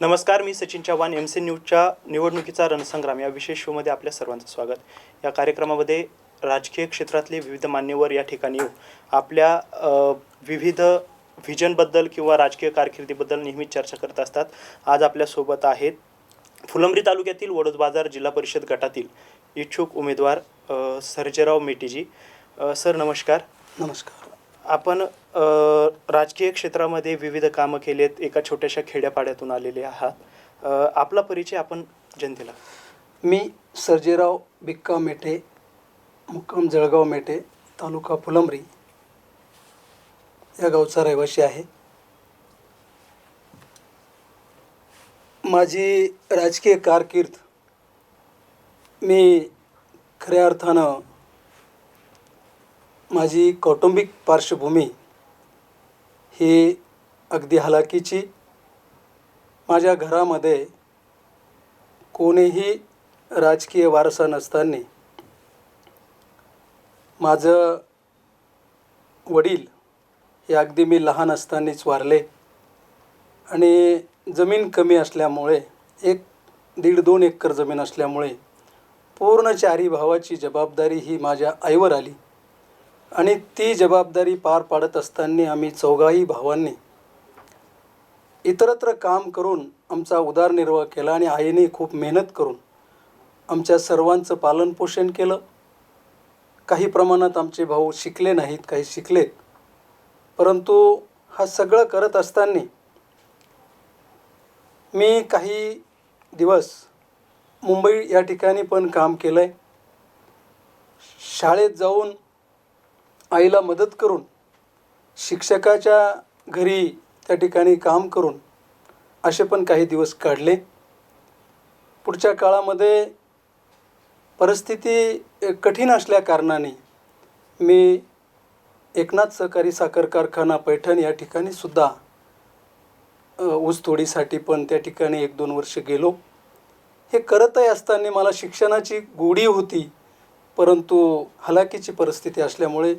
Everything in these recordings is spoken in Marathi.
नमस्कार मी सचिन चव्हाण एम सी न्यूजच्या निवडणुकीचा रणसंग्राम या विशेष शोमध्ये आपल्या सर्वांचं स्वागत. या कार्यक्रमामध्ये राजकीय क्षेत्रातले विविध मान्यवर या ठिकाणी येऊ. आपल्या विविध व्हिजनबद्दल किंवा राजकीय कारकिर्दीबद्दल नेहमीच चर्चा करत असतात. आज आपल्यासोबत आहेत फुलंब्री तालुक्यातील वडोद बाजार जिल्हा परिषद गटातील इच्छुक उमेदवार सर्जेराव मेटीजी. सर नमस्कार. नमस्कार. आपण राजकीय क्षेत्रामध्ये विविध कामं केलेत एका छोट्याशा खेड्यापाड्यातून आलेले आहात. आपला परिचय आपण जनतेला. मी सर्जेराव बिक्का मेटे मुक्काम जळगाव मेटे तालुका फुलंबरी या गावचा रहिवासी आहे. माझी राजकीय कारकीर्द मी खऱ्या अर्थानं माझी कौटुंबिक पार्श्वभूमी ही अगदी हलाखीची. माझ्या घरामध्ये कोणीही राजकीय वारसा नसताना माझं वडील हे अगदी मी लहान असतानाच वारले आणि जमीन कमी असल्यामुळे एक दीड दोन एकर जमीन असल्यामुळे पूर्ण चारी भावाची जबाबदारी ही माझ्या आईवर आली. आणि ती जबाबदारी पार पाडत असताना आम्ही चौघाही भावांनी इतरत्र काम करून आमचा उदरनिर्वाह केला आणि आईने खूप मेहनत करून आमच्या सर्वांचं पालनपोषण केलं. काही प्रमाणात आमचे भाऊ शिकले नाहीत काही शिकलेत. परंतु हा सगळं करत असताना मी काही दिवस मुंबई या ठिकाणी पण काम केलं आहे शाळेत जाऊन आईला मदत करून शिक्षकाच्या घरी त्या ठिकाणी काम करून असे पण काही दिवस काढले. पुढच्या काळामध्ये परिस्थिती कठीण असल्याकारणाने मी एकनाथ सहकारी साखर कारखाना पैठण या ठिकाणी सुद्धा ऊसतोडीसाठी पण त्या ठिकाणी एक दोन वर्ष गेलो. हे करतही असताना मला शिक्षणाची गोडी होती परंतु हलाखीची परिस्थिती असल्यामुळे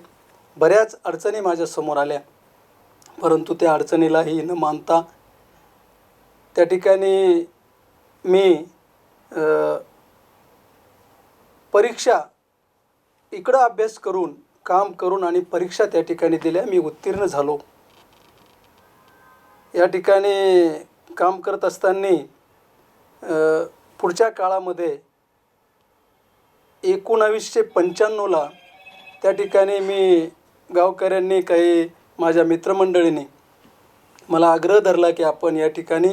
बऱ्याच अडचणी माझ्यासमोर आल्या. परंतु त्या अडचणीलाही न मानता त्या ठिकाणी मी परीक्षा इकडं अभ्यास करून काम करून आणि परीक्षा त्या ठिकाणी दिल्या मी उत्तीर्ण झालो. या ठिकाणी काम करत असताना पुढच्या काळामध्ये एकोणावीसशे पंच्याण्णवला त्या ठिकाणी मी गावकऱ्यांनी काही माझ्या मित्रमंडळींनी मला आग्रह धरला की आपण या ठिकाणी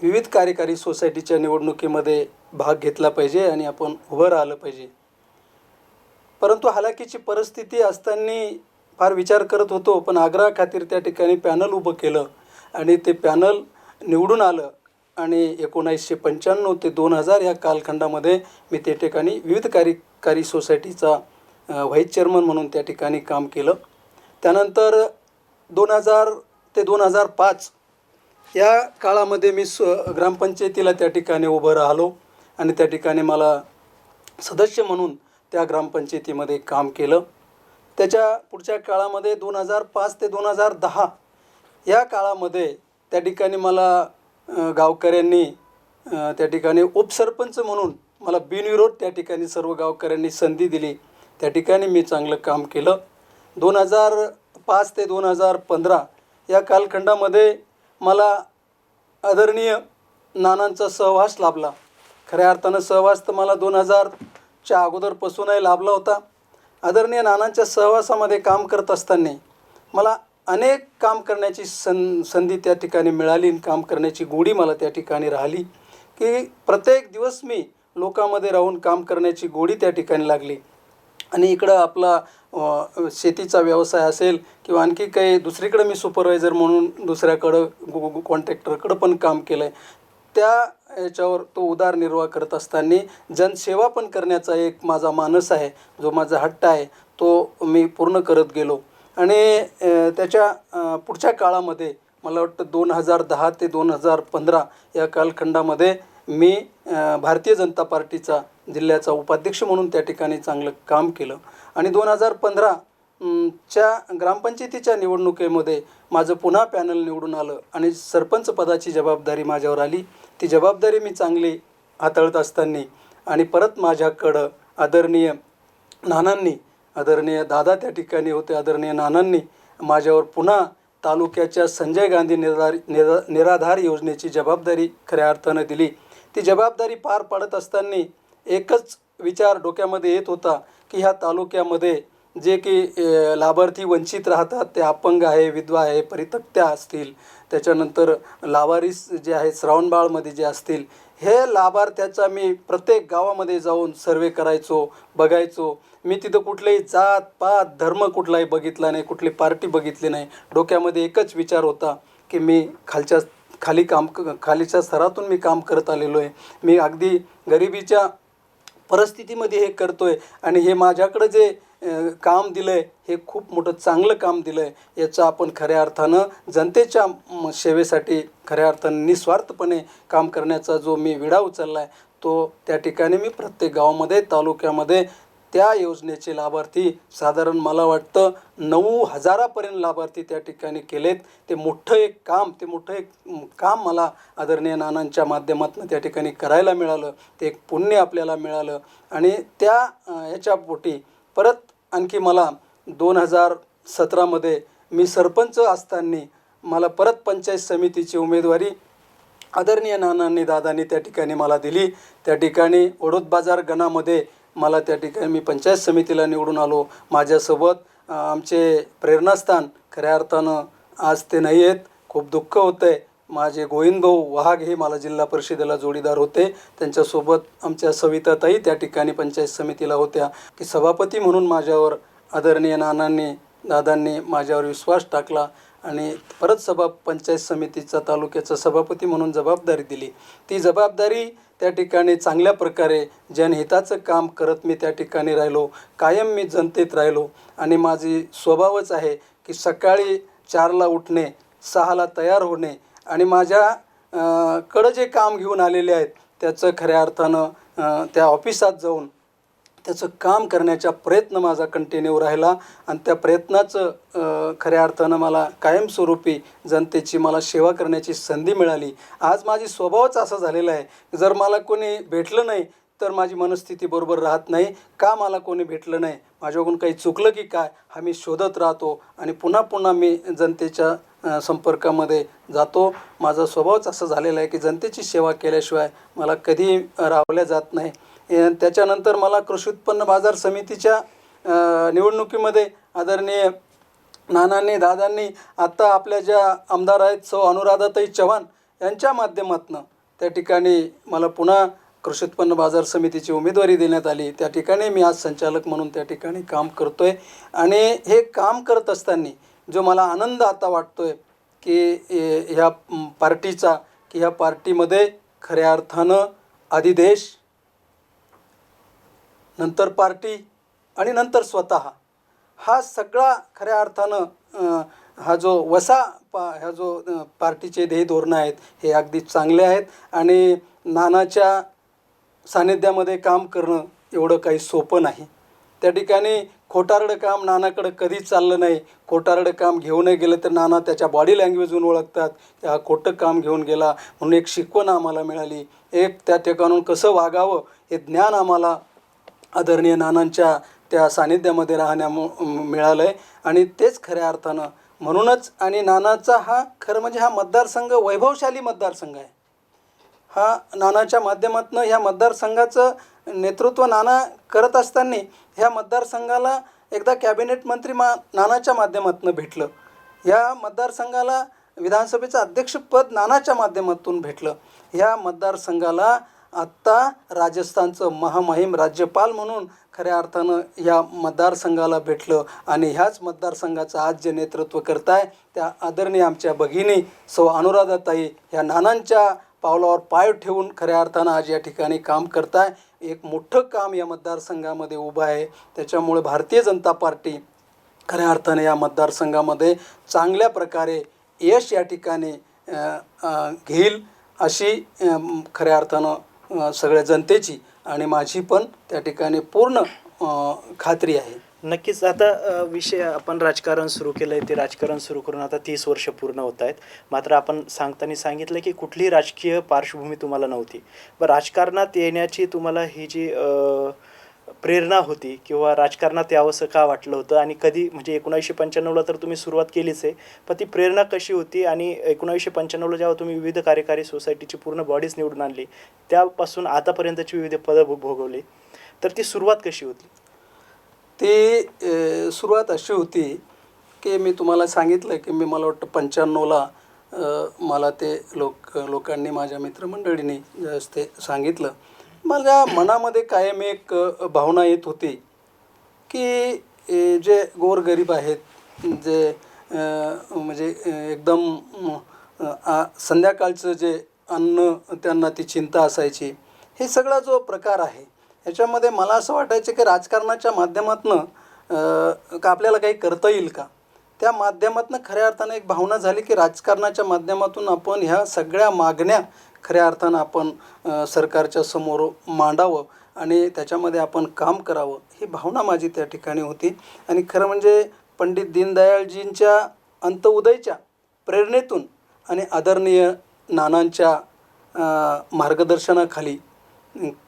विविध कार्यकारी सोसायटीच्या निवडणुकीमध्ये भाग घेतला पाहिजे आणि आपण उभं राहिलं पाहिजे. परंतु हालाकीची परिस्थिती असताना फार विचार करत होतो पण आग्रहाखातीर त्या ठिकाणी पॅनल उभं केलं आणि ते पॅनल निवडून आलं आणि एकोणावीसशे पंच्याण्णव ते दोन हजार या कालखंडामध्ये मी त्या ठिकाणी विविध कार्यकारी सोसायटीचा व्हाईस चेअरमन म्हणून त्या ठिकाणी काम केलं. त्यानंतर दोन हजार ते दोन हजार पाच या काळामध्ये मी स ग्रामपंचायतीला त्या ठिकाणी उभं राहिलो आणि त्या ठिकाणी मला सदस्य म्हणून त्या ग्रामपंचायतीमध्ये काम केलं. त्याच्या पुढच्या काळामध्ये दोन हजार पाच ते दोन हजार दहा या काळामध्ये त्या ठिकाणी मला गावकऱ्यांनी त्या ठिकाणी उपसरपंच म्हणून मला बिनविरोध त्या ठिकाणी सर्व गावकऱ्यांनी संधी दिली. त्या ठिकाणी मी चांगलं काम केलं. दोन हजार पाच ते दोन हजार पंधरा या कालखंडामध्ये मला आदरणीय नानांचा सहवास लाभला. खऱ्या अर्थानं सहवास तर मला दोन हजारच्या अगोदरपासूनही लाभला होता. आदरणीय नानांच्या सहवासामध्ये काम करत असताना मला अनेक काम करण्याची सं संधी त्या ठिकाणी मिळाली आणि काम करण्याची गोडी मला त्या ठिकाणी राहिली की प्रत्येक दिवस मी लोकांमध्ये राहून काम करण्याची गोडी त्या ठिकाणी लागली. आणि इकडं आपला शेतीचा व्यवसाय असेल किंवा आणखी काही दुसरीकडं मी सुपरवायझर म्हणून दुसऱ्याकडं कॉन्ट्रॅक्टरकडं पण काम केलं आहे त्या याच्यावर तो उदारनिर्वाह करत असताना जनसेवा पण करण्याचा एक माझा मानस आहे जो माझा हट्ट आहे तो मी पूर्ण करत गेलो. आणि त्याच्या पुढच्या काळामध्ये मला वाटतं दोन हजार दहा ते दोन हजार पंधरा या कालखंडामध्ये मी भारतीय जनता पार्टीचा जिल्ह्याचा उपाध्यक्ष म्हणून त्या ठिकाणी चांगलं काम केलं. आणि दोन हजार पंधरा च्या ग्रामपंचायतीच्या निवडणुकीमध्ये माझं पुन्हा पॅनल निवडून आलं आणि सरपंच पदाची जबाबदारी माझ्यावर आली. ती जबाबदारी मी चांगली हाताळत असताना आणि परत माझ्याकडं आदरणीय नानांनी आदरणीय दादा त्या ठिकाणी होते आदरणीय नानांनी माझ्यावर पुन्हा तालुक्याच्या संजय गांधी निराधार निरा निराधार योजनेची जबाबदारी खऱ्या अर्थानं दिली. ती जबाबदारी पार पाडत असताना एकच विचार डोक्यामध्ये येत होता की ह्या तालुक्यामध्ये जे की लाभार्थी वंचित राहतात ते अपंग आहे विधवा आहे परितक्त्या असतील. त्याच्यानंतर लावारिस जे आहेत श्रावणबाळमध्ये जे असतील हे लाभार्थ्याचा मी प्रत्येक गावामध्ये जाऊन सर्वे करायचो बघायचो. मी तिथं कुठलेही जात पात धर्म कुठलाही बघितला नाही कुठली पार्टी बघितली नाही. डोक्यामध्ये एकच विचार होता की मी खालच्या खाली काम क- खालीच्या स्तरातून मी काम करत आलेलो आहे. मी अगदी गरिबीच्या परिस्थितीमध्ये हे करतो आहे आणि हे माझ्याकडं जे काम दिलं आहे हे खूप मोठं चांगलं काम दिलं आहे याचं आपण खऱ्या अर्थानं जनतेच्या सेवेसाठी खऱ्या अर्थानं निस्वार्थपणे काम करण्याचा जो मी विडा उचलला आहे तो त्या ठिकाणी मी प्रत्येक गावामध्ये तालुक्यामध्ये त्या योजनेचे लाभार्थी साधारण मला वाटतं नऊ हजारापर्यंत लाभार्थी त्या ठिकाणी केलेत. ते मोठं एक काम ते मोठं एक काम मला आदरणीय नानांच्या माध्यमातून त्या ठिकाणी करायला मिळालं. ते एक पुण्य आपल्याला मिळालं. आणि त्या अ, ह्याच्या पोटी परत आणखी मला दोन हजार सतरामध्ये मी सरपंच असताना मला परत पंचायत समितीची उमेदवारी आदरणीय नानांनी दादांनी त्या ठिकाणी मला दिली. त्या ठिकाणी ओढोद बाजार गणामध्ये मला त्या ठिकाणी मी पंचायत समितीला निवडून आलो. माझ्यासोबत आमचे प्रेरणास्थान खऱ्या अर्थानं आज ते नाही आहेत. खूप दुःख होतं आहे माझे गोविंदभाऊ वाघ हे मला जिल्हा परिषदेला जोडीदार होते. त्यांच्यासोबत आमच्या सविताताई त्या ठिकाणी पंचायत समितीला होत्या. की सभापती म्हणून माझ्यावर आदरणीय नानांनी दादांनी माझ्यावर विश्वास टाकला आणि परत सभा पंचायत समितीचा तालुक्याचा सभापती म्हणून जबाबदारी दिली. ती जबाबदारी त्या ठिकाणी चांगल्या प्रकारे जनहिताचं काम करत मी त्या ठिकाणी राहिलो. कायम मी जनतेत राहिलो. आणि माझी स्वभावच आहे की सकाळी चारला उठणे सहाला तयार होणे आणि माझ्या कडं जे काम घेऊन आलेले आहेत त्याचं खऱ्या अर्थानं त्या ऑफिसात जाऊन त्याचं काम करण्याचा प्रयत्न माझा कंटिन्यू राहिला आणि त्या प्रयत्नाचं खऱ्या अर्थानं मला कायमस्वरूपी जनतेची मला सेवा करण्याची संधी मिळाली. आज माझी स्वभावच असा झालेला आहे. जर मला कोणी भेटलं नाही तर माझी मनस्थिती बरोबर राहत नाही. का मला कोणी भेटलं नाही? माझ्याकडून काही चुकलं की काय? हा मी शोधत राहतो आणि पुन्हा पुन्हा मी जनतेच्या संपर्कामध्ये जातो. माझा स्वभावच असं झालेला आहे की जनतेची सेवा केल्याशिवाय मला कधी रावल्या जात नाही. त्याच्यानंतर मला कृषी उत्पन्न बाजार समितीच्या निवडणुकीमध्ये आदरणीय नानांनी दादांनी आत्ता आपल्या ज्या आमदार आहेत सौ अनुराधाताई चव्हाण यांच्या माध्यमातून त्या ठिकाणी मला पुन्हा कृषी उत्पन्न बाजार समितीची उमेदवारी देण्यात आली. त्या ठिकाणी मी आज संचालक म्हणून त्या ठिकाणी काम करतो आहे आणि हे काम करत असताना जो मला आनंद आता वाटतो आहे की ए, ह्या पार्टीचा की ह्या पार्टीमध्ये खऱ्या अर्थानं अधिदेश नंतर पार्टी आणि नंतर स्वतः. हा सगळा खऱ्या अर्थानं हा जो वसा पा ह्या जो पार्टीचे ध्येय धोरणं आहेत हे अगदी चांगले आहेत आणि नानाच्या सानिध्यामध्ये काम करणं एवढं काही सोपं नाही. त्या ठिकाणी खोटारडं काम नानाकडं कधीच चाललं नाही. खोटारडं काम घेऊन नाही गेलं तर नाना त्याच्या बॉडी लँग्वेजहून ओळखतात. की हा खोटं काम घेऊन गेला म्हणून एक शिकवण आम्हाला मिळाली. एक त्या ठिकाणून कसं वागावं हे ज्ञान आम्हाला आदरणीय नानांच्या त्या सानिध्यामध्ये राहण्यामु मिळालं आहे आणि तेच खऱ्या अर्थानं म्हणूनच आणि नानाचा हा खरं म्हणजे हा मतदारसंघ वैभवशाली मतदारसंघ आहे. हा नानाच्या माध्यमातून ह्या मतदारसंघाचं नेतृत्व नाना करत असताना ह्या मतदारसंघाला एकदा कॅबिनेट मंत्री मा नानाच्या माध्यमातून भेटलं. या मतदारसंघाला विधानसभेचं अध्यक्षपद नानाच्या माध्यमातून भेटलं. ह्या मतदारसंघाला आत्ता राजस्थानचं महामहिम राज्यपाल म्हणून खऱ्या अर्थानं या मतदारसंघाला भेटलं आणि ह्याच मतदारसंघाचं आज जे नेतृत्व करताय त्या आदरणीय आमच्या भगिनी सौ अनुराधाताई ह्या नानांच्या पावलावर पाय ठेवून खऱ्या अर्थानं आज या ठिकाणी काम करताय. एक मोठं काम या मतदारसंघामध्ये उभं आहे. त्याच्यामुळे भारतीय जनता पार्टी खऱ्या अर्थाने या मतदारसंघामध्ये चांगल्या प्रकारे यश या ठिकाणी घेईल अशी खऱ्या अर्थानं सगळ्या जनतेची आणि माझी पण त्या ठिकाणी पूर्ण खात्री आहे. नक्कीच. आता विषय आपण राजकारण सुरू केलं आहे ते राजकारण सुरू करून आता तीस वर्ष पूर्ण होत आहेत. मात्र आपण सांगताना सांगितलं की कुठलीही राजकीय पार्श्वभूमी तुम्हाला नव्हती. पण राजकारणात येण्याची तुम्हाला ही जी प्रेरणा होती किंवा राजकारणात यावंसं का वाटलं होतं? आणि कधी म्हणजे एकोणीसशे पंच्याण्णवला तर तुम्ही सुरुवात केलीच आहे पण ती प्रेरणा कशी होती? आणि एकोणावीसशे पंच्याण्णवला जेव्हा तुम्ही विविध कार्यकारी सोसायटीची पूर्ण बॉडीज निवडून आणली त्यापासून आतापर्यंतची विविध पदं भोगवली तर ती सुरुवात कशी होती? ती सुरुवात अशी होती की मी तुम्हाला सांगितलं की मी मला वाटतं पंच्याण्णवला मला ते लोक लोकांनी माझ्या मित्रमंडळीने ते सांगितलं माझ्या मनामध्ये कायम एक भावना येत होती की जे गोरगरीब आहेत जे म्हणजे एकदम आ, संध्याकाळचं जे अन्न त्यांना ती चिंता असायची हे सगळा जो प्रकार आहे ह्याच्यामध्ये मला असं वाटायचं की राजकारणाच्या माध्यमातनं का आपल्याला काही करता येईल का? त्या माध्यमातनं खऱ्या अर्थानं एक भावना झाली की राजकारणाच्या माध्यमातून आपण ह्या सगळ्या मागण्या खऱ्या अर्थानं आपण सरकारच्या समोर मांडावं आणि त्याच्यामध्ये आपण काम करावं ही भावना माझी त्या ठिकाणी होती. आणि खरं म्हणजे पंडित दीनदयाळजींच्या अंतउदयच्या प्रेरणेतून आणि आदरणीय नानांच्या मार्गदर्शनाखाली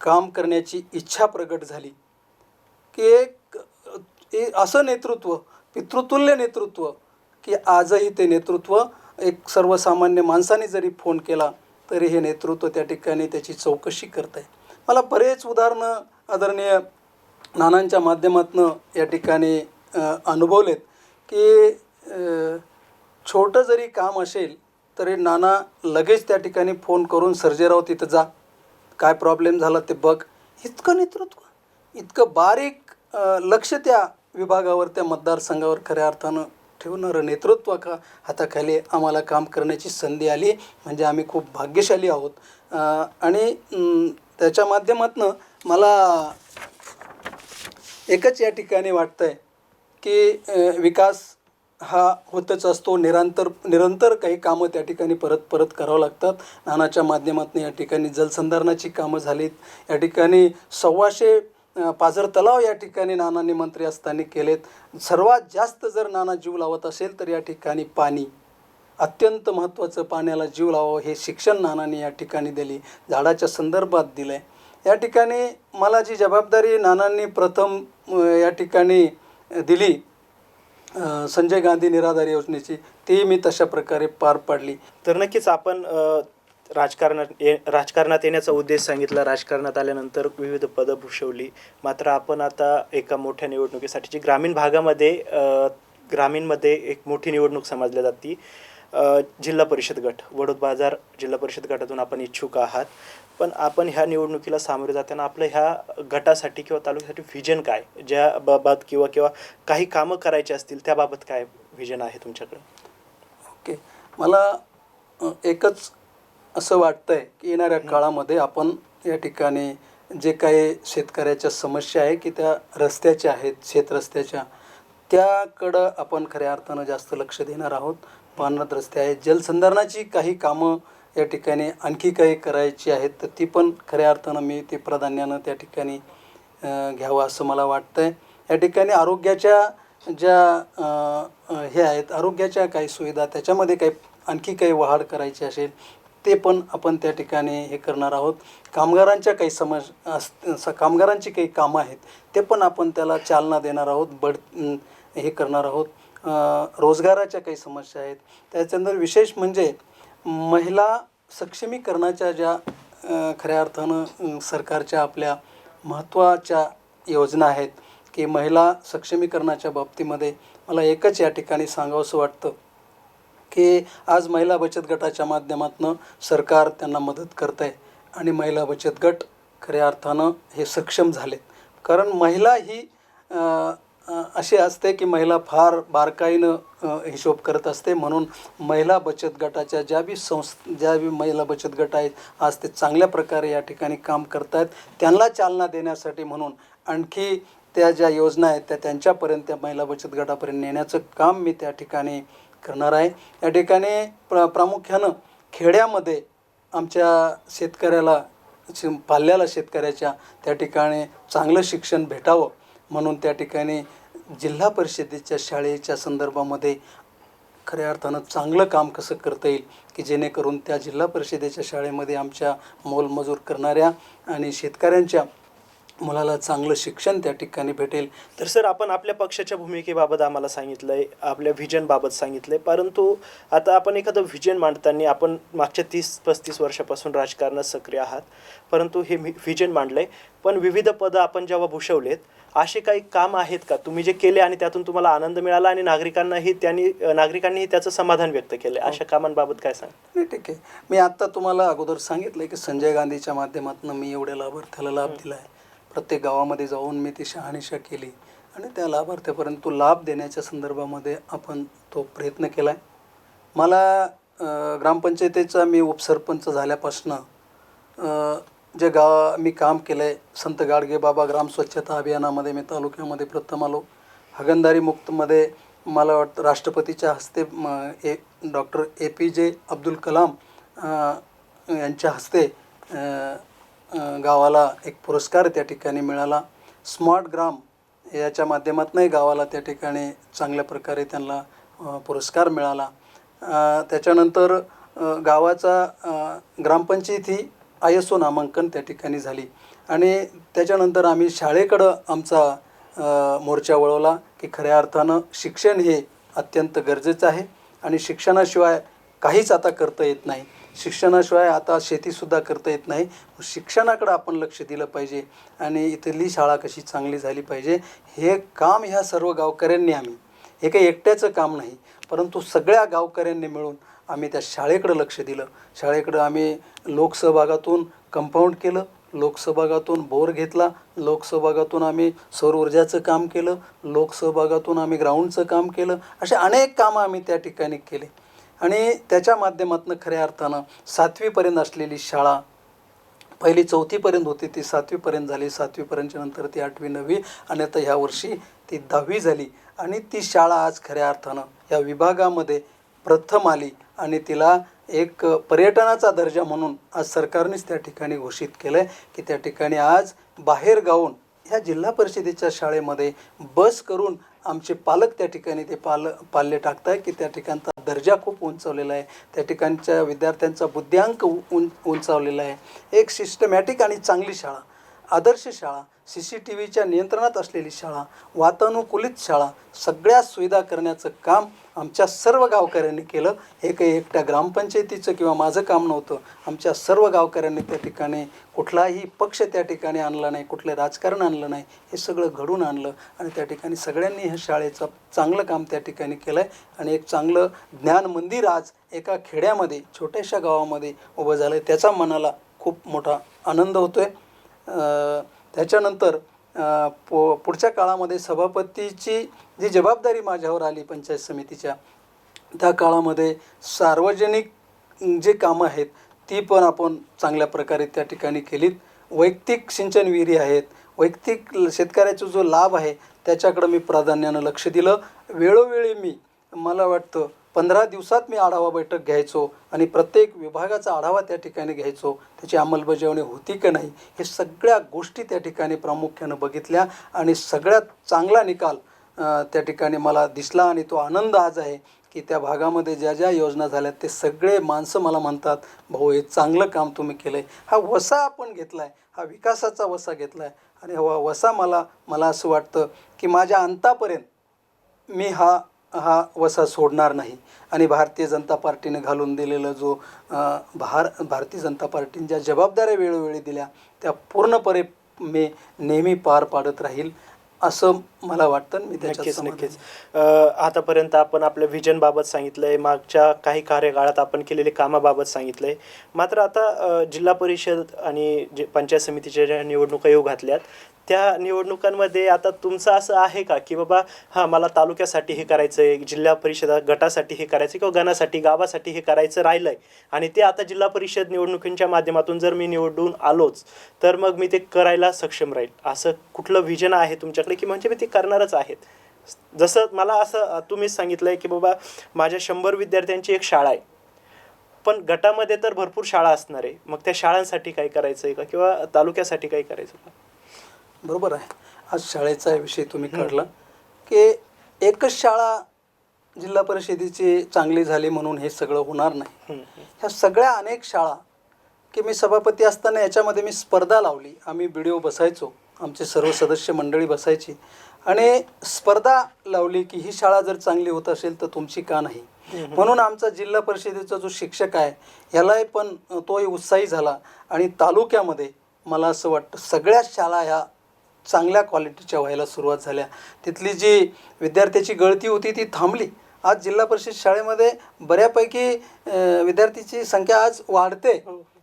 काम करण्याची इच्छा प्रगट झाली की एक ए- असं नेतृत्व पितृतुल्य नेतृत्व की आजही ते नेतृत्व एक सर्वसामान्य माणसाने जरी फोन केला तरी हे नेतृत्व त्या ठिकाणी त्याची चौकशी करत आहे मला बरेच उदाहरणं आदरणीय नानांच्या माध्यमातून या ठिकाणी अनुभवलेत की छोटं जरी काम असेल तरी नाना लगेच त्या ठिकाणी फोन करून सर्जेराव तिथं जा. काय प्रॉब्लेम झाला ते बघ. इतकं नेतृत्व. इतकं बारीक लक्ष त्या विभागावर त्या मतदारसंघावर खऱ्या अर्थानं ठेवणारं नेतृत्व का हाताखाली आम्हाला काम करण्याची संधी आली. म्हणजे आम्ही खूप भाग्यशाली आहोत. आणि त्याच्या माध्यमातनं मला एकच या ठिकाणी वाटतं आहे की विकास हा होतच असतो. निरंतर निरंतर काही कामं त्या ठिकाणी परत परत करावं लागतात. नानाच्या माध्यमातून या ठिकाणी जलसंधारणाची कामं झालीत. या ठिकाणी सव्वाशे पाझर तलाव या ठिकाणी नानांनी मंत्री असताना केलेत. सर्वात जास्त जर नाना जीव लावत असेल तर या ठिकाणी पाणी अत्यंत महत्त्वाचं पाण्याला जीव लावावं हे शिक्षण नानांनी या ठिकाणी दिली झाडाच्या संदर्भात दिलं आहे या ठिकाणी मला जी जबाबदारी नानांनी प्रथम या ठिकाणी दिली संजय गांधी निराधार योजनेची ती मी तशा प्रकारे पार पाडली. तर नक्कीच आपण राजकारणात ये राजकारणात येण्याचा उद्देश सांगितला. राजकारणात आल्यानंतर विविध पदं भूषवली. मात्र आपण आता एका मोठ्या निवडणुकीसाठी जी ग्रामीण भागामध्ये ग्रामीणमध्ये एक मोठी निवडणूक समजल्या जाते. जिल्हा परिषद गट. वडोद बाजार जिल्हा परिषद गटातून आपण इच्छुक आहात. पण आपण ह्या निवडणुकीला सामोरे जाताना आपलं ह्या गटासाठी किंवा तालुक्यासाठी व्हिजन काय? ज्या बाबत किंवा किंवा काही कामं करायची असतील त्याबाबत काय व्हिजन आहे तुमच्याकडे? ओके. मला एकच असं वाटतं आहे की येणाऱ्या काळामध्ये आपण या ठिकाणी जे काही शेतकऱ्याच्या समस्या आहे की त्या रस्त्याच्या आहेत शेतरस्त्याच्या त्याकडं आपण खऱ्या अर्थानं जास्त लक्ष देणार आहोत. पाण्यात रस्ते आहेत. जलसंधारणाची काही कामं या ठिकाणी आणखी काही करायची आहेत तर ती पण खऱ्या अर्थानं मी ते प्राधान्यानं त्या ठिकाणी घ्यावं असं मला वाटतं आहे या ठिकाणी आरोग्याच्या ज्या हे आहेत आरोग्याच्या काही सुविधा त्याच्यामध्ये काही आणखी काही वाढ करायची असेल ते पण आपण त्या ठिकाणी हे करणार आहोत. कामगारांच्या काही समज अस कामगारांची काही कामं आहेत ते पण आपण त्याला चालना देणार आहोत बढ हे करणार आहोत. रोजगाराच्या काही समस्या आहेत. त्याच्यानंतर विशेष म्हणजे महिला सक्षमीकरणाच्या ज्या खऱ्या अर्थानं सरकारच्या आपल्या महत्त्वाच्या योजना आहेत की महिला सक्षमीकरणाच्या बाबतीमध्ये मला एकच या ठिकाणी सांगावंसं वाटतं. की आज महिला बचत गटाच्या माध्यमातून सरकार त्यांना मदत करत आहे आणि महिला बचत गट खऱ्या अर्थानं हे सक्षम झाले कारण महिला ही अशी असते की महिला फार बारकाईनं हिशोब करत असते. म्हणून महिला बचत गटाच्या ज्या बी संस् ज्या बी महिला बचत गट आहेत आज ते चांगल्या प्रकारे या ठिकाणी काम करत आहेत त्यांना चालना देण्यासाठी म्हणून आणखी त्या ज्या योजना आहेत त्या त्यांच्यापर्यंत त्या महिला बचत गटापर्यंत नेण्याचं काम मी त्या ठिकाणी करणार आहे. या ठिकाणी प्र प्रामुख्यानं खेड्यामध्ये आमच्या शेतकऱ्याला शि- पाल्याला शेतकऱ्याच्या त्या ठिकाणी चांगलं शिक्षण भेटावं म्हणून त्या ठिकाणी जिल्हा परिषदेच्या शाळेच्या संदर्भामध्ये खऱ्या अर्थानं चांगलं काम कसं करता येईल की जेणेकरून त्या जिल्हा परिषदेच्या शाळेमध्ये आमच्या मोलमजूर करणाऱ्या आणि शेतकऱ्यांच्या मुलाला चांगलं शिक्षण त्या ठिकाणी भेटेल. तर सर आपण आपल्या पक्षाच्या भूमिकेबाबत आम्हाला सांगितलं आहे आपल्या व्हिजनबाबत आहे परंतु आता आपण एखादं व्हिजन मांडताना आपण मागच्या तीस पस्तीस वर्षापासून राजकारणात सक्रिय आहात. परंतु हे व्हिजन आहे पण विविध पदं आपण जेव्हा भूषवलेत असे काही काम आहेत का? तुम्ही जे केले आणि त्यातून तुम्हाला आनंद मिळाला आणि नागरिकांनाही त्यांनी नागरिकांनीही त्याचं समाधान व्यक्त केलं अशा कामांबाबत काय सांग नाही ठीक आहे. मी आत्ता तुम्हाला अगोदर सांगितलं की संजय गांधीच्या माध्यमातून मी एवढ्या लाभार्थ्याला लाभ दिला आहे प्रत्येक गावामध्ये जाऊन मी ती शहानिशा केली आणि त्या लाभार्थ्यापर्यंत तो लाभ देण्याच्या संदर्भामध्ये आपण तो प्रयत्न केला आहे मला ग्रामपंचायतीचा मी उपसरपंच झाल्यापासनं जे गाव मी काम केलं आहे संत गाडगे बाबा ग्राम स्वच्छता अभियानामध्ये मी तालुक्यामध्ये प्रथम आलो. हगंदारी मुक्तमध्ये मला वाटतं राष्ट्रपतीच्या हस्ते म, ए डॉक्टर ए पी जे अब्दुल कलाम यांच्या हस्ते गावाला एक पुरस्कार त्या ठिकाणी मिळाला. स्मार्ट ग्राम याच्या माध्यमातूनही गावाला त्या ठिकाणी चांगल्या प्रकारे त्यांना पुरस्कार मिळाला. त्याच्यानंतर गावाचा ग्रामपंचायत ही आय एस ओ नामांकन त्या ठिकाणी झाली. आणि त्याच्यानंतर आम्ही शाळेकडं आमचा मोर्चा वळवला की खऱ्या अर्थानं शिक्षण हे अत्यंत गरजेचं आहे. आणि शिक्षणाशिवाय काहीच आता करता येत नाही. शिक्षणाशिवाय आता शेतीसुद्धा करता येत नाही. शिक्षणाकडं आपण लक्ष दिलं पाहिजे आणि इथली शाळा कशी चांगली झाली पाहिजे हे काम ह्या सर्व गावकऱ्यांनी आम्ही हे काही एकट्याचं काम नाही परंतु सगळ्या गावकऱ्यांनी मिळून आम्ही त्या शाळेकडं लक्ष दिलं. शाळेकडं आम्ही लोकसहभागातून कंपाऊंड केलं लोकसहभागातून बोर घेतला लोकसहभागातून आम्ही सौर ऊर्जाचं काम केलं लोकसहभागातून आम्ही ग्राउंडचं काम केलं असे अनेक कामं आम्ही त्या ठिकाणी केले. आणि त्याच्या माध्यमातून खऱ्या अर्थानं सातवीपर्यंत असलेली शाळा पहिली चौथीपर्यंत होती ती सातवीपर्यंत झाली. सातवीपर्यंतच्या नंतर ती आठवी नववी आणि आता ह्या वर्षी ती दहावी झाली. आणि ती शाळा आज खऱ्या अर्थानं या विभागामध्ये प्रथम आली आणि तिला एक पर्यटनाचा दर्जा म्हणून आज सरकारनेच त्या ठिकाणी घोषित केलं आहे की त्या ठिकाणी आज बाहेर गावून ह्या जिल्हा परिषदेच्या शाळेमध्ये बस करून आमचे पालक त्या ठिकाणी ते पाल पाल्य टाकत आहे की त्या ठिकाणचा दर्जा खूप उंचावलेला आहे. त्या ठिकाणच्या विद्यार्थ्यांचा बुद्ध्यांक उ- उं उंचावलेला आहे. एक सिस्टमॅटिक आणि चांगली शाळा आदर्श शाळा सी सी टी व्हीच्या नियंत्रणात असलेली शाळा वातानुकूलित शाळा सगळ्या सुविधा करण्याचं काम आमच्या सर्व गावकऱ्यांनी केलं. हे काही एकट्या ग्रामपंचायतीचं किंवा माझं काम नव्हतं. आमच्या सर्व गावकऱ्यांनी त्या ठिकाणी कुठलाही पक्ष त्या ठिकाणी आणला नाही कुठलं राजकारण आणलं नाही हे सगळं घडून आणलं आणि त्या ठिकाणी सगळ्यांनी ह्या शाळेचं चांगलं काम त्या ठिकाणी केलं आहे आणि एक चांगलं ज्ञान मंदिर आज एका खेड्यामध्ये छोट्याशा गावामध्ये उभं झालं आहे त्याचा मनाला खूप मोठा आनंद होतो आहे त्याच्यानंतर पु पुढच्या काळामध्ये सभापतीची जी जबाबदारी माझ्यावर आली पंचायत समितीच्या त्या काळामध्ये सार्वजनिक जे कामं आहेत ती पण आपण चांगल्या प्रकारे त्या ठिकाणी केलीत. वैयक्तिक सिंचन विहिरी आहेत वैयक्तिक ल- शेतकऱ्याचा जो लाभ आहे त्याच्याकडं मी प्राधान्यानं लक्ष दिलं. वेळोवेळी मी मला वाटतं पंधरा दिवसात मी आढावा बैठक घ्यायचो आणि प्रत्येक विभागाचा आढावा त्या ठिकाणी घ्यायचो. त्याची अंमलबजावणी होती का नाही हे सगळ्या गोष्टी त्या ठिकाणी प्रामुख्यानं बघितल्या आणि सगळ्यात चांगला निकाल त्या ठिकाणी मला दिसला आणि तो आनंद आज आहे की त्या भागामध्ये ज्या ज्या योजना झाल्या ते सगळे माणसं मला म्हणतात भाऊ हे चांगलं काम तुम्ही केलं आहे हा वसा आपण घेतला आहे हा विकासाचा वसा घेतला आहे आणि हा वसा मला मला असं वाटतं की माझ्या अंतापर्यंत मी हा हा वसा सोडणार नाही. आणि भारतीय जनता पार्टीने घालून दिलेला जो भार भारतीय जनता पार्टीने ज्या जबाबदाऱ्या वेळोवेळी दिल्या त्या पूर्णपणे मी नेहमी पार पाडत राहील असं मला वाटतं मी नक्कीच नक्कीच. आतापर्यंत आपण आपल्या व्हिजनबाबत सांगितलंय मागच्या काही कार्यकाळात आपण केलेले कामाबाबत सांगितलंय. मात्र आता जिल्हा परिषद आणि जे पंचायत समितीच्या ज्या निवडणुका येऊ घातल्यात त्या निवडणुकांमध्ये आता तुमचं असं आहे का की बाबा हां मला तालुक्यासाठी हे करायचं आहे जिल्हा परिषदा गटासाठी हे करायचं किंवा गणासाठी गावासाठी हे करायचं राहिलं आहे आणि ते आता जिल्हा परिषद निवडणुकींच्या माध्यमातून जर मी निवडून आलोच तर मग मी ते करायला सक्षम राहील. असं कुठलं व्हिजन आहे तुमच्याकडे की म्हणजे मी ते करणारच आहेत? जसं मला असं तुम्हीच सांगितलं आहे की बाबा माझ्या शंभर विद्यार्थ्यांची एक शाळा आहे. पण गटामध्ये तर भरपूर शाळा असणार आहे. मग त्या शाळांसाठी काय करायचं आहे का किंवा तालुक्यासाठी काय करायचं का बरोबर आहे. आज शाळेचा विषय तुम्ही काढला की एकच शाळा जिल्हा परिषदेची चांगली झाली म्हणून हे सगळं होणार नाही. ह्या सगळ्या अनेक शाळा की मी सभापती असताना याच्यामध्ये मी स्पर्धा लावली. आम्ही बी डी ओ बसायचो. आमचे सर्व सदस्य मंडळी बसायची. आणि स्पर्धा लावली की ही शाळा जर चांगली होत असेल तर तुमची का नाही? म्हणून आमचा जिल्हा परिषदेचा जो शिक्षक आहे ह्यालाही पण तोही उत्साही झाला. आणि तालुक्यामध्ये मला असं वाटतं सगळ्याच शाळा ह्या चांगल्या क्वालिटीच्या व्हायला सुरुवात झाल्या. तिथली जी विद्यार्थ्याची गळती होती ती थांबली. आज जिल्हा परिषद शाळेमध्ये बऱ्यापैकी अं, विद्यार्थीची संख्या आज वाढते.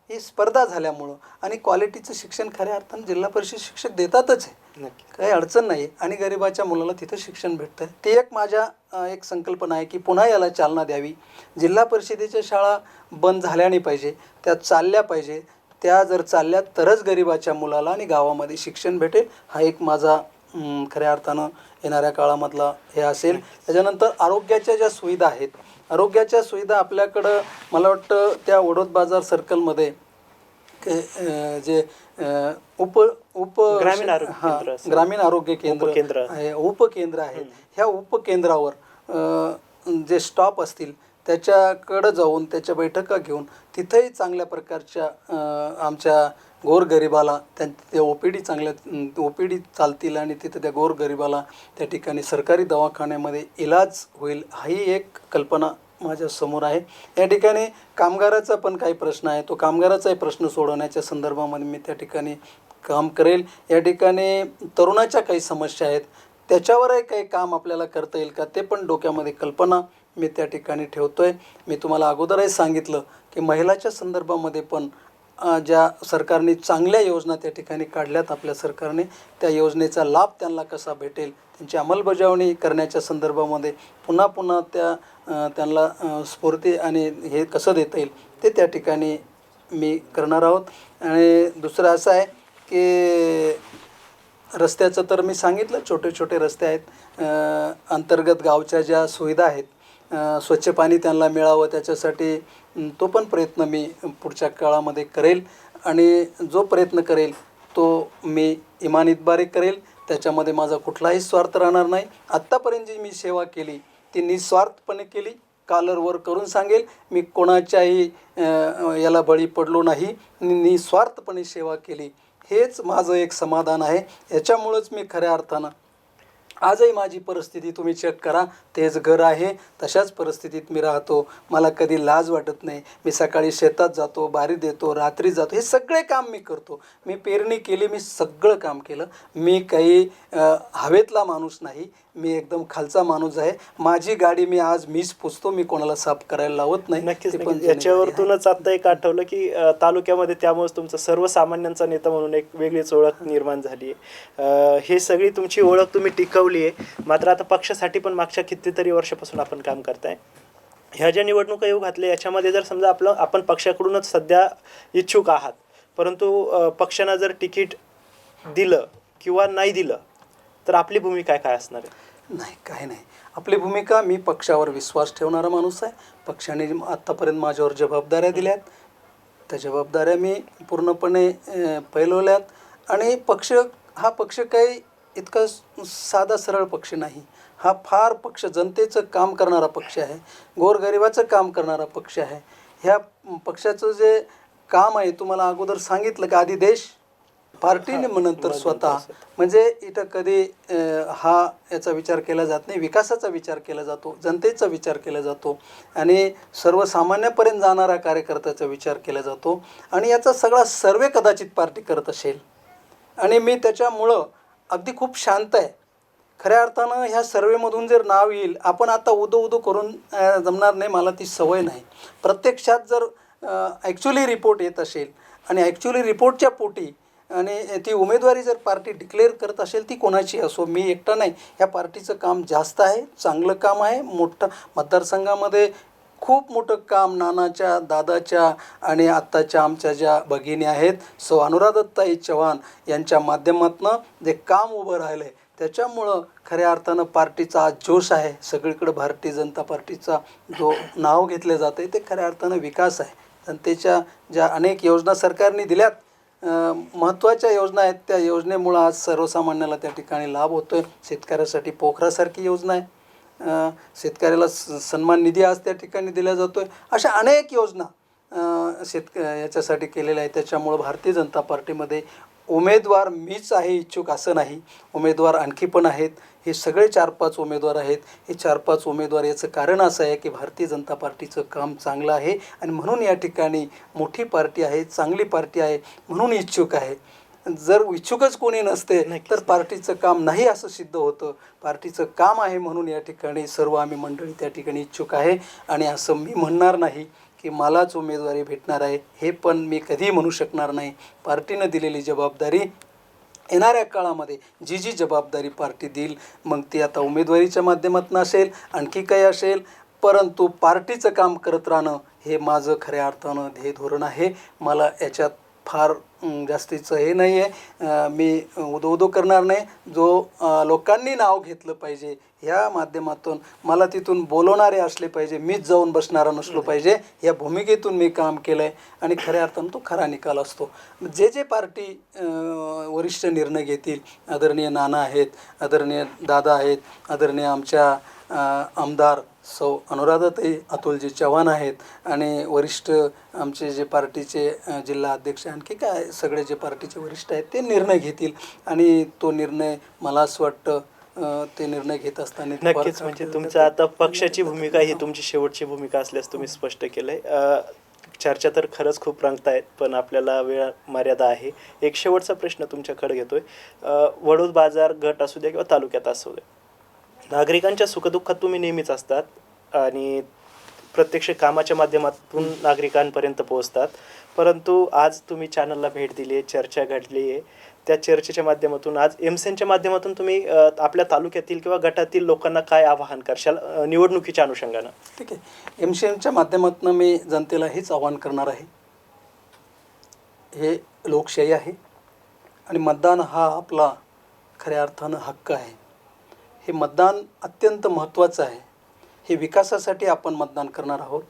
ही. स्पर्धा झाल्यामुळं आणि क्वालिटीचं शिक्षण खऱ्या अर्थानं जिल्हा परिषद शिक्षक देतातच आहे. काही अडचण नाही आणि गरिबाच्या मुलाला तिथं शिक्षण भेटतं ती एक माझ्या एक संकल्पना आहे की पुन्हा याला चालना द्यावी. जिल्हा परिषदेच्या शाळा बंद झाल्या नाही पाहिजे. त्या चालल्या पाहिजे. त्या जर चालल्या तरच गरिबाच्या मुलाला आणि गावामध्ये शिक्षण भेटेल हा एक माझा खऱ्या अर्थानं येणाऱ्या काळामधला हे असेल त्याच्यानंतर आरोग्याच्या ज्या सुविधा आहेत आरोग्याच्या सुविधा आपल्याकडं मला वाटतं त्या वडोद बाजार सर्कलमध्ये जे उप उप ग्रामीण आरोग्य हां. ग्रामीण आरोग्य केंद्र उपकेंद्र. आहे उपकेंद्र आहेत ह्या उपकेंद्रावर जे स्टॉप असतील त्याच्याकडं जाऊन त्याच्या बैठका घेऊन तिथंही चांगल्या प्रकारच्या आमच्या गोरगरिबाला त्या ओ पी डी चांगल्या ओ पी डी चालतील आणि तिथं त्या गोरगरिबाला त्या ठिकाणी सरकारी दवाखान्यामध्ये इलाज होईल ही एक कल्पना माझ्यासमोर आहे. या ठिकाणी कामगाराचा पण काही प्रश्न आहे. तो कामगाराचाही प्रश्न सोडवण्याच्या संदर्भामध्ये मी त्या ठिकाणी काम करेल. या ठिकाणी तरुणाच्या काही समस्या आहेत. त्याच्यावरही काही काम आपल्याला करता येईल का ते पण डोक्यामध्ये कल्पना मी त्या ठिकाणी ठेवतो आहे मी तुम्हाला अगोदरही सांगितलं की महिलाच्या संदर्भामध्ये पण ज्या सरकारने चांगल्या योजना त्या ठिकाणी काढल्यात आपल्या सरकारने त्या योजनेचा लाभ त्यांना कसा भेटेल त्यांची अंमलबजावणी करण्याच्या संदर्भामध्ये पुन्हा पुन्हा त्या त्यांना स्फूर्ती आणि हे कसं देता येईल ते त्या ठिकाणी मी करणार आहोत. आणि दुसरं असं आहे की रस्त्याचं तर मी सांगितलं छोटे छोटे रस्ते आहेत. अंतर्गत गावच्या ज्या सुविधा आहेत स्वच्छ पाणी त्यांना मिळावं त्याच्यासाठी तो पण प्रयत्न मी पुढच्या काळामध्ये करेल. आणि जो प्रयत्न करेल तो मी इमानितबारे करेल. त्याच्यामध्ये माझा कुठलाही स्वार्थ राहणार नाही. आत्तापर्यंत जी मी सेवा केली ती निस्वार्थपणे केली. कालरवर करून सांगेल मी कोणाच्याही याला बळी पडलो नाही. निस्वार्थपणे सेवा केली. हेच माझं एक समाधान आहे. याच्यामुळंच मी खऱ्या अर्थानं आजही माझी परिस्थिती तुम्ही चेक करा. तेच घर आहे. तशाच परिस्थितीत मी राहतो. मला कधी लाज वाटत नाही. मी सकाळी शेतात जातो बारी देतो रात्री जातो. हे सगळे काम मी करतो. मी पेरणी केली मी सगळं काम केलं. मी काही हवेतला माणूस नाही. मी एकदम खालचा माणूस आहे. माझी गाडी मी आज मीच पुसतो. मी कोणाला साफ करायला लावत नाही. नक्कीच पण. याच्यावरतूनच आता एक आठवलं की तालुक्यामध्ये त्यामुळेच तुमचं सर्वसामान्यांचा नेता म्हणून एक वेगळीच ओळख निर्माण झाली आहे. हे सगळी तुमची ओळख तुम्ही टिकवली आहे. मात्र आता पक्षासाठी पण मागच्या कितीतरी वर्षापासून आपण काम करताय. ह्या ज्या निवडणुका येऊ घातल्या याच्यामध्ये जर समजा आपलं आपण पक्षाकडूनच सध्या इच्छुक आहात परंतु पक्षानं जर तिकीट दिलं किंवा नाही दिलं तर आपली भूमिका काय असणार आहे? नाही काय नाही. आपली भूमिका मी पक्षावर विश्वास ठेवणारा माणूस आहे. पक्षाने आत्तापर्यंत माझ्यावर जबाबदाऱ्या दिल्यात. त्या जबाबदाऱ्या मी पूर्णपणे पैलवल्यात. आणि पक्ष हा पक्ष काही इतका साधा सरळ पक्ष नाही. हा फार पक्ष जनतेचं काम करणारा पक्ष आहे. गोरगरिबाचं काम करणारा पक्ष आहे. ह्या पक्षाचं जे काम आहे तुम्हाला अगोदर सांगितलं की आधी देश पार्टीने मग नंतर स्वतः. म्हणजे इथं कधी हा याचा विचार केला जात नाही विकासाचा विचार केला जातो जनतेचा विचार केला जातो आणि सर्वसामान्यापर्यंत जाणारा कार्यकर्त्याचा विचार केला जातो. आणि याचा सगळा सर्वे कदाचित पार्टी करत असेल. आणि मी त्याच्यामुळं अगदी खूप शांत आहे. खऱ्या अर्थानं ह्या सर्वेमधून जर नाव येईल आपण आता उदो उदो करून जमणार नाही मला ती सवय नाही. प्रत्यक्षात जर ॲक्च्युली रिपोर्ट येत असेल आणि ॲक्च्युली रिपोर्टच्या पोटी आणि ती उमेदवारी जर पार्टी डिक्लेअर करत असेल ती कोणाची असो मी एकटा नाही. ह्या पार्टीचं काम जास्त आहे चांगलं काम आहे. मोठं मतदारसंघामध्ये खूप मोठं काम नानाच्या दादाच्या आणि आत्ताच्या आमच्या ज्या भगिनी आहेत सो अनुराधत्ताई चव्हाण यांच्या माध्यमातनं जे काम उभं राहिलं आहे त्याच्यामुळं खऱ्या अर्थानं पार्टीचा आज जोश आहे. सगळीकडं भारतीय जनता पार्टीचा जो नाव घेतले जातं आहे ते खऱ्या अर्थानं विकास आहे. जनतेच्या ज्या अनेक योजना सरकारने दिल्यात महत्त्वाच्या योजना आहेत. त्या योजनेमुळं आज सर्वसामान्याला त्या ठिकाणी लाभ होतो आहे शेतकऱ्यासाठी पोखरासारखी योजना आहे. शेतकऱ्याला स- सन्मान निधी आज त्या ठिकाणी दिला जातो आहे अशा अनेक योजना शेतक याच्यासाठी केलेल्या आहेत. त्याच्यामुळं भारतीय जनता पार्टीमध्ये उमेदवार मीच आहे इच्छुक असं नाही. उमेदवार आणखी पण आहेत. हे सगळे चार पाच उमेदवार आहेत. हे चार पाच उमेदवार याचं कारण असं आहे की भारतीय जनता पार्टीचं काम चांगलं आहे. आणि म्हणून या ठिकाणी मोठी पार्टी आहे चांगली पार्टी आहे म्हणून इच्छुक आहे. जर इच्छुकच कोणी नसते. तर पार्टीचं काम नाही असं सिद्ध होतं. पार्टीचं काम आहे म्हणून या ठिकाणी सर्व आम्ही मंडळी त्या ठिकाणी इच्छुक आहे. आणि असं मी म्हणणार नाही की मलाच उमेदवारी भेटणार आहे हे पण मी कधीही म्हणू शकणार नाही. पार्टीनं दिलेली जबाबदारी येणाऱ्या काळामध्ये जी जी जबाबदारी पार्टी देईल मग ती आता उमेदवारीच्या माध्यमातून असेल आणखी काही असेल परंतु पार्टीचं काम करत राहणं हे माझं खऱ्या अर्थानं ध्येय धोरण आहे. मला याच्यात फार जास्तीचं हे नाही आहे मी उदो उदो करणार नाही. जो लोकांनी नाव घेतलं पाहिजे ह्या माध्यमातून मला तिथून बोलवणारे असले पाहिजे. मीच जाऊन बसणारा नसलो पाहिजे. या भूमिकेतून मी काम केलं आहे आणि खऱ्या अर्थानं तो खरा निकाल असतो. जे जे पार्टी वरिष्ठ निर्णय घेतील आदरणीय नाना आहेत आदरणीय दादा आहेत आदरणीय आमच्या आमदार सौ अनुराधाताई अतुलजी चव्हाण आहेत आणि वरिष्ठ आमचे जे पार्टीचे जिल्हा अध्यक्ष आणखी काय सगळे जे पार्टीचे वरिष्ठ आहेत ते निर्णय घेतील. आणि तो निर्णय मला असं वाटतं ते निर्णय घेत असताना नक्कीच म्हणजे तुमच्या आता पक्षाची भूमिका ही तुमची शेवटची भूमिका असल्यास तुम्ही स्पष्ट केलंय. चर्चा तर खरंच खूप रंगतायत पण आपल्याला वेळ मर्यादा आहे. एक शेवटचा प्रश्न तुमच्याकडे घेतोय. वडोद बाजार गट असू द्या किंवा तालुक्यात असू द्या नागरिकांच्या सुखदुःखात तुम्ही नेहमीच असतात आणि प्रत्यक्ष कामाच्या माध्यमातून नागरिकांपर्यंत पोहोचतात. परंतु आज तुम्ही चॅनलला भेट दिली आहे चर्चा घडली आहे त्या चर्चेच्या माध्यमातून आज एमसेनच्या माध्यमातून तुम्ही आपल्या तालुक्यातील किंवा गटातील लोकांना काय आवाहन करशाल निवडणुकीच्या अनुषंगानं? ठीक आहे. एम सी एमच्या माध्यमातून मी जनतेला हेच आवाहन करणार आहे. हे लोकशाही आहे आणि मतदान हा आपला खऱ्या अर्थानं हक्क आहे. हे मतदान अत्यंत महत्त्वाचं आहे. हे विकासासाठी आपण मतदान करणार आहोत.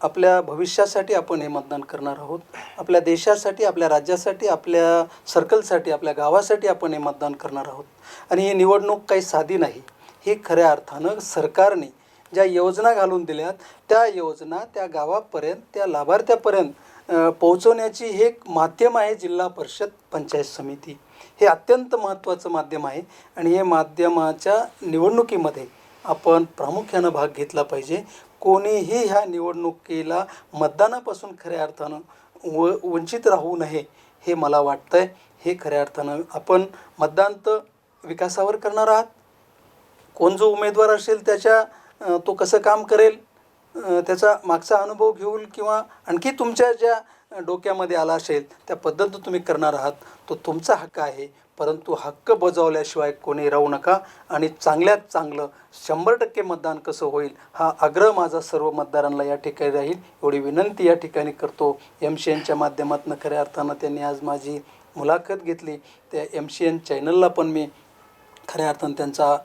आपल्या भविष्यासाठी आपण हे मतदान करणार आहोत. आपल्या देशासाठी आपल्या राज्यासाठी आपल्या सर्कलसाठी आपल्या गावासाठी आपण हे मतदान करणार आहोत. आणि ही निवडणूक काही साधी नाही. ही खऱ्या अर्थानं सरकारने ज्या योजना घालून दिल्यात त्या योजना त्या गावापर्यंत त्या लाभार्थ्यापर्यंत पोहोचवण्याची हे एक माध्यम आहे जिल्हा परिषद पंचायत समिती. हे अत्यंत महत्त्वाचं माध्यम आहे आणि हे माध्यमाच्या निवडणुकीमध्ये आपण प्रामुख्यानं भाग घेतला पाहिजे. कोणीही ह्या निवडणुकीला मतदानापासून खऱ्या अर्थानं व वंचित राहू नये हे मला वाटतं आहे हे खऱ्या अर्थानं आपण मतदान तर विकासावर करणार आहात. कोण जो उमेदवार असेल त्याच्या तो कसं काम करेल त्याचा मागचा अनुभव घेऊन किंवा आणखी तुमच्या ज्या डोक्यामध्ये आला असेल त्या पद्धतीनं तुम्ही करणार आहात तो तुमचा हक्क आहे. परंतु हक्क बजावल्याशिवाय कोणी राहू नका आणि चांगल्यात चांगलं शंभर टक्के मतदान कसं होईल हा आग्रह माझा सर्व मतदारांना या ठिकाणी राहील. एवढी विनंती या ठिकाणी करतो. एम सी एनच्या माध्यमातून खऱ्या अर्थानं त्यांनी आज माझी मुलाखत घेतली. त्या एम सी एन चॅनलला पण मी खऱ्या अर्थानं त्यांचा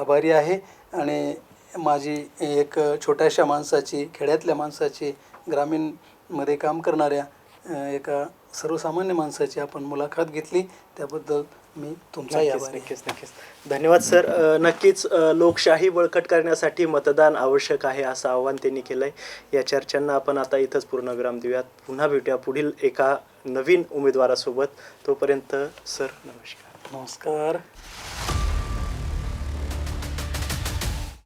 आभारी आहे. आणि माझी एक छोट्याशा माणसाची खेड्यातल्या माणसाची ग्रामीण ग्रामीणमध्ये काम करणाऱ्या एका सर्वसामान्य माणसाची आपण मुलाखत घेतली. त्याबद्दल मी तुमचाही नक्कीच. नक्कीच धन्यवाद सर. नक्कीच लोकशाही बळकट करण्यासाठी मतदान आवश्यक आहे असं आव्हान त्यांनी केलं आहे या चर्चांना आपण आता इथंच पूर्णविराम देऊयात. पुन्हा भेटूया पुढील एका नवीन उमेदवारासोबत. तोपर्यंत सर नमस्कार. नमस्कार.